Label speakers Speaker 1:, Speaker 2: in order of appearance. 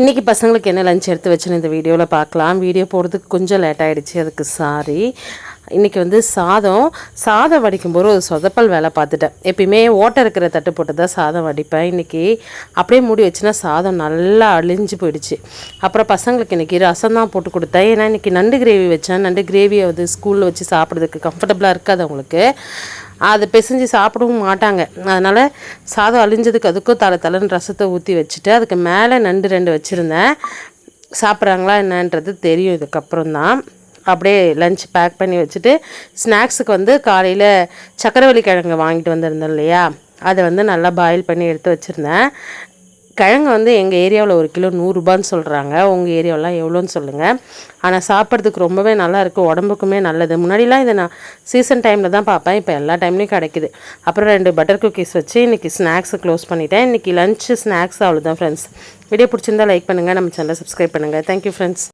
Speaker 1: இன்றைக்கி பசங்களுக்கு என்ன லஞ்ச் எடுத்து வச்சுன்னு இந்த வீடியோவில் பார்க்கலாம். வீடியோ போடுறதுக்கு கொஞ்சம் லேட் ஆகிடுச்சு அதுக்கு சாரி இன்றைக்கி வந்து சாதம் சாதம் வடிக்கும்போது ஒரு சொதப்பல் வேலை பார்த்துட்டேன். எப்பயுமே ஓட்டை இருக்கிற தட்டு போட்டு தான் சாதம் வடிப்பேன். இன்றைக்கி அப்படியே மூடி வச்சுன்னா சாதம் நல்லா அழிஞ்சு போயிடுச்சு. அப்புறம் பசங்களுக்கு இன்றைக்கி ரசம் தான் போட்டு கொடுத்தேன். ஏன்னா இன்றைக்கி நண்டு கிரேவி வச்சேன். நண்டு கிரேவியை வந்து ஸ்கூலில் வச்சு சாப்பிட்றதுக்கு கம்ஃபர்டபுளாக இருக்காது அவங்களுக்கு. அதை பிசைஞ்சு சாப்பிடவும் மாட்டாங்க. அதனால் சாதம் அழிஞ்சதுக்கு அதுக்கும் தலை தலைன்னு ரசத்தை ஊற்றி வச்சுட்டு அதுக்கு மேலே நண்டு ரெண்டு வச்சுருந்தேன். சாப்பிட்றாங்களா என்னன்றது தெரியும். இதுக்கப்புறம் தான் அப்படியே லஞ்ச் பேக் பண்ணி வச்சுட்டு ஸ்நாக்ஸுக்கு வந்து காலையில் சக்கரவள்ளி கிழங்கு வாங்கிட்டு வந்திருந்தேன் இல்லையா? அதை வந்து நல்லா பாயில் பண்ணி எடுத்து வச்சுருந்தேன். கிழங்கு வந்து எங்கள் ஏரியாவில் ஒரு கிலோ நூறுரூபான்னு சொல்கிறாங்க உங்கள் ஏரியாவெலாம் எவ்வளோன்னு சொல்லுங்கள் ஆனால் சாப்பிட்றதுக்கு ரொம்பவே நல்லா இருக்குது உடம்புக்குமே நல்லது. முன்னாடிலாம் இதை நான் சீசன் டைமில் தான் பார்ப்பேன். இப்போ எல்லா டைம்லேயும் கிடைக்குது. அப்புறம் ரெண்டு பட்டர் குக்கீஸ் வச்சு இன்றைக்கி ஸ்நாக்ஸை க்ளோஸ் பண்ணிட்டேன். இன்றைக்கி லஞ்சு ஸ்நாக்ஸ் அவ்வளோதான் ஃப்ரெண்ட்ஸ் வீடியோ பிடிச்சிருந்தா லைக் பண்ணுங்கள் நம்ம சேனலை சப்ஸ்கிரைப் பண்ணுங்கள் தேங்க்யூ ஃப்ரெண்ட்ஸ்